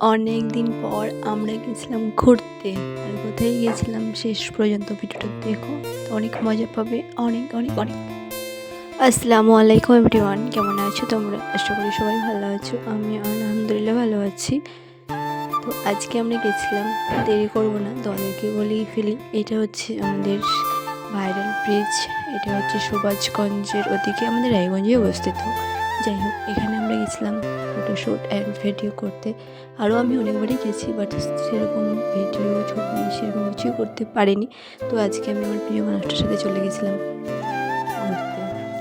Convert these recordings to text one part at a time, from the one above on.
অনেক দিন পর আমরা গেছিলাম ঘুরতে। আর কোথায় গেছিলাম শেষ পর্যন্ত ভিডিওটা দেখো। তো অনেক মজা পাবে। অনেক অনেক অনেক। আসসালামু আলাইকুম এভরিওয়ান। কেমন আছো তোমরা? আশা করি সবাই ভালো আছো। আমি আলহামদুলিল্লাহ ভালো আছি। তো আজকে আমরা গেছিলাম, দেরি করব না তোমাদেরকে বলেই ফেলি। এটা হচ্ছে আমাদের ভাইরাল ব্রিজ এটা হচ্ছে সুভাষগঞ্জের ওদিকে, আমাদের রায়গঞ্জে অবস্থিত। যাই হোক, এখানে গেছিলাম ফটোশ্যুট অ্যান্ড ভিডিও করতে। আরও আমি অনেকবারই গেছি বাট সেরকম ভিডিও ছবি, সেরকম কিছুই করতে পারিনি। তো আজকে আমি আমার প্রিয় মানুষটার সাথে চলে গেছিলাম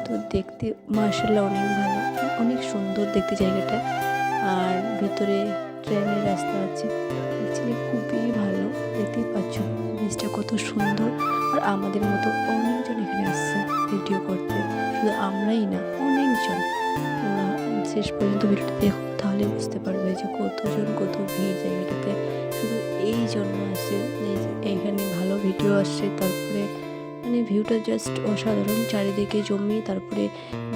তো দেখতে মার্শাল্লাহ অনেক ভালো, অনেক সুন্দর দেখতে জায়গাটা। আর ভিতরে ট্রেনের রাস্তা আছে খুবই ভালো, দেখতেই পাচ্ছ ব্রিজটা কত সুন্দর। আর আমাদের মতো অনেকজন শেষ পর্যন্ত ভিডিওটা দেখো, তাহলে বুঝতে পারবে যে কতজন কত ভিড় জায়গাটাতে শুধু এই জন্য আসে এইখানে ভালো ভিডিও আসছে, তারপরে মানে ভিউটা জাস্ট অসাধারণ, চারিদিকে জমি, তারপরে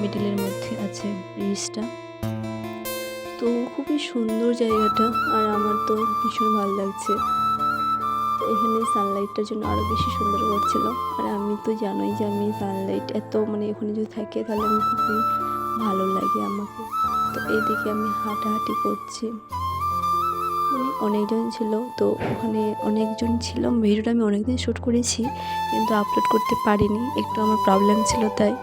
মিডিলের মধ্যে আছে ব্রিজটা তো খুবই সুন্দর জায়গাটা, আর আমার তো ভীষণ ভালো লাগছে। এখানে সানলাইটটার জন্য আরও বেশি সুন্দর করছিল। আর আমি তো জানোই যে আমি সানলাইট এত মানে ওখানে যদি থাকে, তাহলে আমি খুবই ভালো লাগে আমাকে। তো এইদিকে আমি হাঁটাহাঁটি করছি। মানে অনেকজন ছিল, তো ওখানে অনেকজন ছিল। ভিডিওটা আমি অনেকদিন শ্যুট করেছি, কিন্তু আপলোড করতে পারিনি। একটু আমার প্রবলেম ছিল তাই।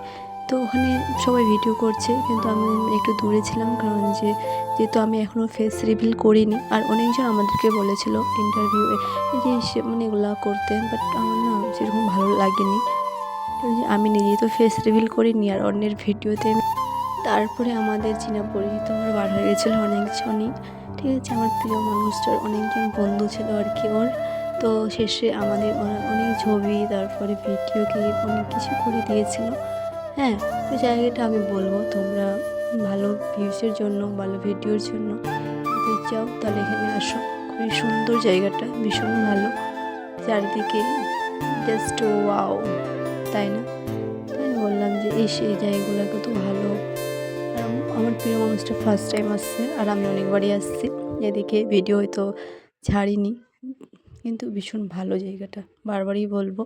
তো ওখানে সবাই ভিডিও করছে, কিন্তু আমি একটু দূরে ছিলাম কারণ যে, যেহেতু আমি এখনও ফেস রিভিল করিনি। আর অনেকজন আমাদেরকে বলেছিল ইন্টারভিউ যে মানে এগুলো করতে বাট আমার না সেরকম ভালো লাগেনি। আমি নিজেই তো ফেস রিভিল করিনি, আর অন্যের ভিডিওতে তারপরে আমাদের চীনা পরিচিত আমার বার হয়ে গেছিল অনেকজনই। ঠিক আছে, আমার প্রিয় মানুষটার অনেকজন বন্ধু ছিল আর কি ওর। তো শেষে আমাদের অনেক ছবি, তারপরে ভিডিও ক্লিপ অনেক কিছু করে দিয়েছিল। হ্যাঁ তো জায়গাটা আমি বলব, তোমরা ভালো ভিউসের জন্য, ভালো ভিডিওর জন্য যদি চাও, তাহলে এখানে আসো। খুবই সুন্দর জায়গাটা, ভীষণ ভালো। চারিদিকে জাস্ট ওয়াও তাই না? তাই বললাম যে এই সেই জায়গাগুলো কত ভালো আমার প্রিয় মানুষটা ফার্স্ট টাইম আসছে আর আমি অনেকবারই আসছি। এদিকে ভিডিও হয়তো ছাড়িনি, কিন্তু ভীষণ ভালো জায়গাটা, বারবারই বলব।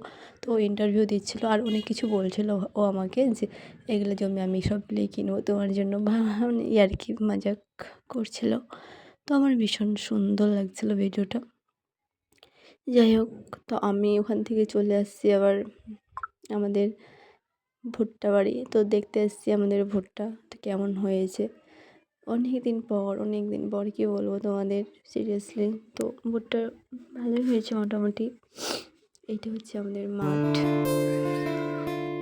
তো ইন্টারভিউ দিচ্ছিল আর অনেক কিছু বলছিল ও আমাকে যে, এগুলো জমি আমি সব প্লে কিনবো, তোমার জন্য বা মানে আর কি মজাক করছিল। তো আমার ভীষণ সুন্দর লাগছিল ভিডিওটা যাই হোক, তো আমি ওখান থেকে চলে আসছি আবার আমাদের ভুট্টা বাড়ি। তো দেখতে এসেছি আমাদের ভুট্টা, তো কেমন হয়েছে? অনেক দিন পর, অনেক দিন পর, কী বলব তোমাদের? সিরিয়াসলি তো ভুট্টা ভালোই হয়েছে মোটামুটি। এইটা হচ্ছে আমাদের মাঠ।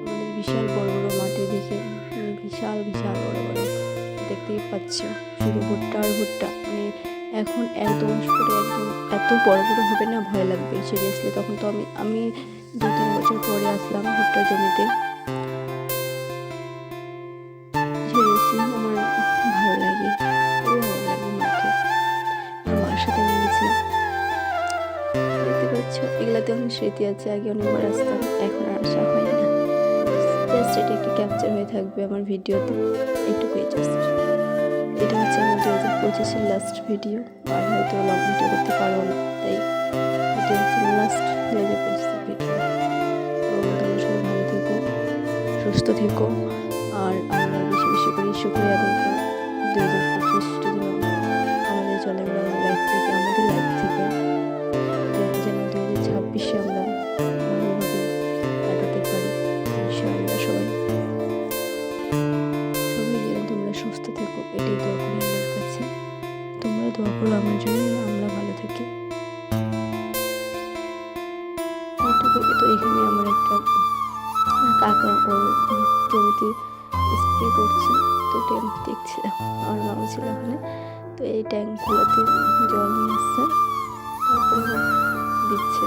আমাদের বিশাল বড় বড় মাঠে দেখে মানে বিশাল বিশাল বড় বড়। দেখতেই পাচ্ছ, শুধু ভুট্টা আর ভুট্টা। মানে এখন দু মাস পরে একদম এত বড় বড় হবে না? ভয় লাগবে সিরিয়াসলি তখন তো আমি আমি দু তিন বছর পরে আসলাম ভুট্টা জমিতে। পাচ্ছ এগুলাতে অনেক স্মৃতি আছে, আগে অনেকবার আসতাম, এখন আর আসা হয় না। জাস্ট এটা একটু ক্যাপচার হয়ে থাকবে আমার ভিডিওতে এইটুকুই জাস্ট এটা হচ্ছে আমার দু হাজার পঁচিশের লাস্ট ভিডিও আর হয়তো লং ভিডিও করতে পারব না, তাই এটা হচ্ছে লাস্ট দু হাজার পঁচিশের ভিডিও তো তোমরা সবাই ভালো থেকো, সুস্থ থেকো, আর আমরা বেশি বেশি করে শুক্রিয়া হাজার আমরা ভালোভাবে সবাই। সবাই যেন তোমরা সুস্থ থেকো, এটাই দোয়া করি আমার কাছে। তোমরা দোয়া করো আমার জন্য, আমরা ভালো থাকি। তো এখানে আমার একটা কাকা ওর জমিতে স্প্রে করছে। তো ট্যাঙ্ক দেখছিলাম, আমার মামা ছিল ওখানে। তো এই ট্যাঙ্কগুলোতে জল নিয়ে আসছে। দিচ্ছে।